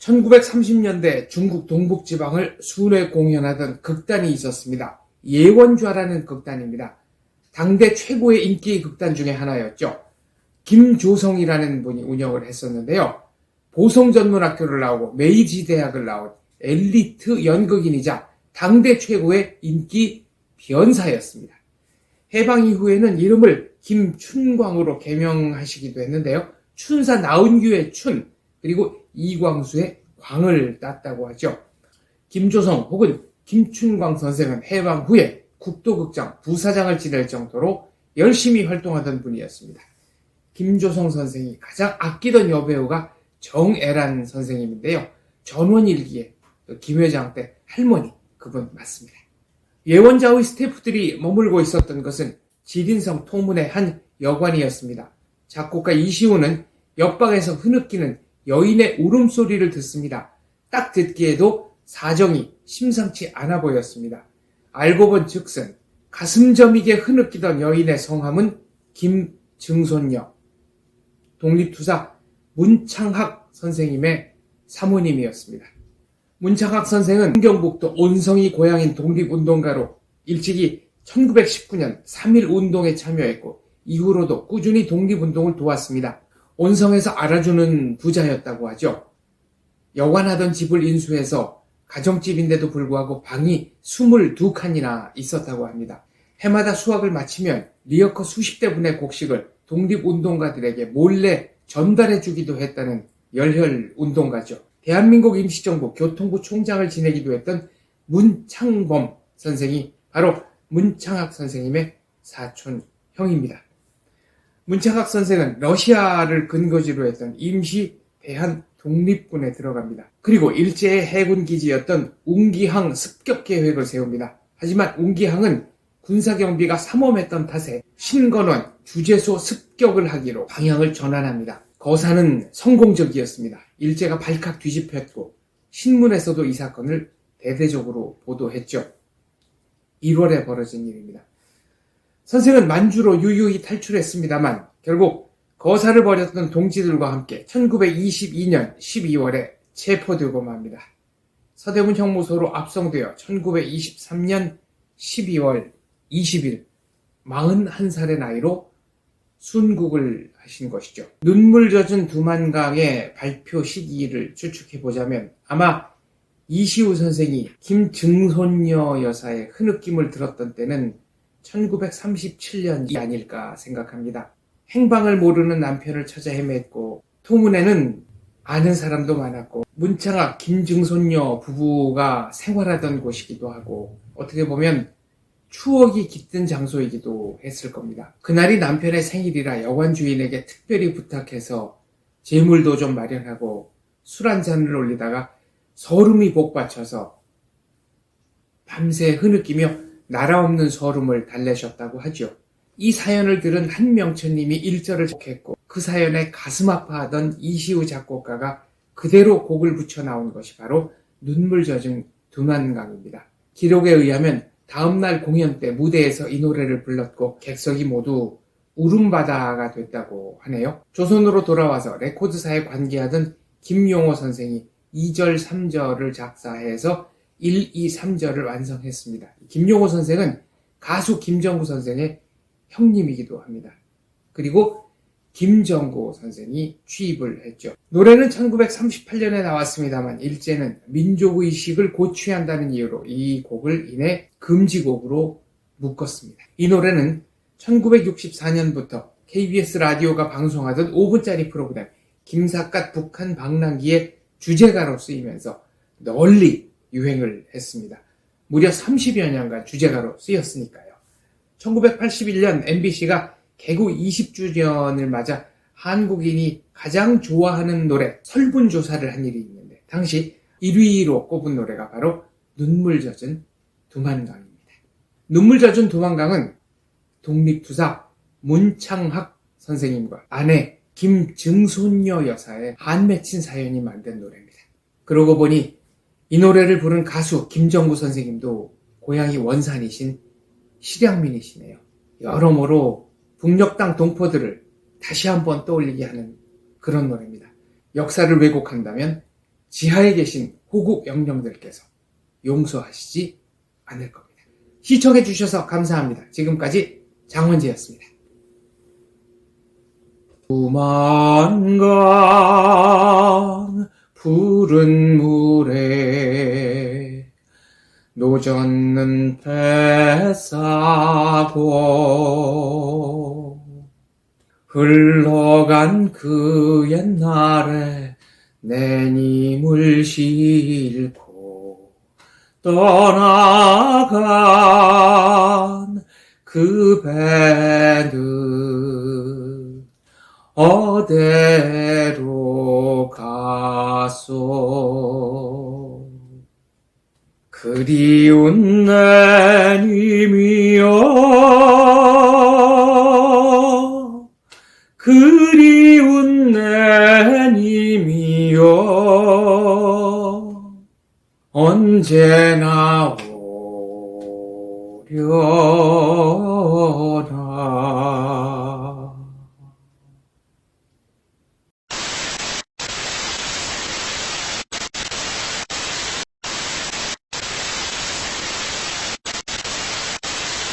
1930년대 중국 동북지방을 순회 공연하던 극단이 있었습니다. 예원좌라는 극단입니다. 당대 최고의 인기 극단 중에 하나였죠. 김조성이라는 분이 운영을 했었는데요. 보성 전문학교를 나오고 메이지 대학을 나온 엘리트 연극인이자 당대 최고의 인기 변사였습니다. 해방 이후에는 이름을 김춘광으로 개명하시기도 했는데요. 춘사 나은규의 춘, 그리고 이광수의 광을 땄다고 하죠. 김조성 혹은 김춘광 선생은 해방 후에 국도극장 부사장을 지낼 정도로 열심히 활동하던 분이었습니다. 김조성 선생이 가장 아끼던 여배우가 정애란 선생님인데요. 전원일기에 김 회장 때 할머니 그분 맞습니다. 예원자의 스태프들이 머물고 있었던 것은 지린성 통문의 한 여관이었습니다. 작곡가 이시우는 옆방에서 흐느끼는 여인의 울음소리를 듣습니다. 딱 듣기에도 사정이 심상치 않아 보였습니다. 알고 본 즉슨 가슴 저미게 흐느끼던 여인의 성함은 김증손녀. 독립투사 문창학 선생님의 사모님이었습니다. 문창학 선생은 경북도 온성이 고향인 독립운동가로 일찍이 1919년 3.1 운동에 참여했고 이후로도 꾸준히 독립운동을 도왔습니다. 온성에서 알아주는 부자였다고 하죠. 여관하던 집을 인수해서 가정집인데도 불구하고 방이 22칸이나 있었다고 합니다. 해마다 수학을 마치면 리어커 수십 대분의 곡식을 독립운동가들에게 몰래 전달해 주기도 했다는 열혈 운동가죠. 대한민국 임시정부 교통부 총장을 지내기도 했던 문창범 선생이 바로 문창학 선생님의 사촌 형입니다. 문창학 선생은 러시아를 근거지로 했던 임시 대한 독립군에 들어갑니다. 그리고 일제의 해군 기지였던 웅기항 습격 계획을 세웁니다. 하지만 웅기항은 군사 경비가 삼엄했던 탓에 신건원 주재소 습격을 하기로 방향을 전환합니다. 거사는 성공적이었습니다. 일제가 발칵 뒤집혔고 신문에서도 이 사건을 대대적으로 보도했죠. 1월에 벌어진 일입니다. 선생은 만주로 유유히 탈출했습니다만 결국 거사를 벌였던 동지들과 함께 1922년 12월에 체포되고 맙니다. 서대문 형무소로 압송되어 1923년 12월 20일 41살의 나이로 순국을 하신 것이죠. 눈물 젖은 두만강의 발표 시기를 추측해 보자면 아마 이시우 선생이 김증손녀 여사의 흐느낌을 들었던 때는 1937년이 아닐까 생각합니다. 행방을 모르는 남편을 찾아 헤맸고 토문에는 아는 사람도 많았고 문창학 김증손녀 부부가 생활하던 곳이기도 하고 어떻게 보면 추억이 깃든 장소이기도 했을 겁니다. 그날이 남편의 생일이라 여관 주인에게 특별히 부탁해서 재물도 좀 마련하고 술 한 잔을 올리다가 서름이 복받쳐서 밤새 흐느끼며 나라 없는 서름을 달래셨다고 하죠. 이 사연을 들은 한명천님이 일절을 적했고 그 사연에 가슴 아파하던 이시우 작곡가가 그대로 곡을 붙여 나온 것이 바로 눈물 젖은 두만강입니다. 기록에 의하면 다음날 공연 때 무대에서 이 노래를 불렀고 객석이 모두 울음바다가 됐다고 하네요. 조선으로 돌아와서 레코드사에 관계하던 김용호 선생이 2절, 3절을 작사해서 1, 2, 3절을 완성했습니다. 김용호 선생은 가수 김정구 선생의 형님이기도 합니다. 그리고 김정구 선생이 취입을 했죠. 노래는 1938년에 나왔습니다만 일제는 민족의식을 고취한다는 이유로 이 곡을 이내 금지곡으로 묶었습니다. 이 노래는 1964년부터 KBS 라디오가 방송하던 5분짜리 프로그램 김삿갓 북한 방랑기의 주제가로 쓰이면서 널리 유행을 했습니다. 무려 30여 년간 주제가로 쓰였으니까요. 1981년 MBC가 개국 20주년을 맞아 한국인이 가장 좋아하는 노래 설문조사를 한 일이 있는데 당시 1위로 꼽은 노래가 바로 눈물 젖은 두만강입니다. 눈물 젖은 두만강은 독립투사 문창학 선생님과 아내 김증손녀 여사의 한 맺힌 사연이 만든 노래입니다. 그러고 보니 이 노래를 부른 가수 김정구 선생님도 고향이 원산이신 실향민이시네요. 여러모로 북녘 땅 동포들을 다시 한번 떠올리게 하는 그런 노래입니다. 역사를 왜곡한다면 지하에 계신 호국 영령들께서 용서하시지 않을 겁니다. 시청해 주셔서 감사합니다. 지금까지 장원지였습니다. 두만강 푸른 물 노젓는 뱃사고 흘러간 그 옛날에 내 님을 싣고 떠나간 그 배는 어디로 가소 그리운 내 님이여. 그리운 내 님이여. 언제나 오려나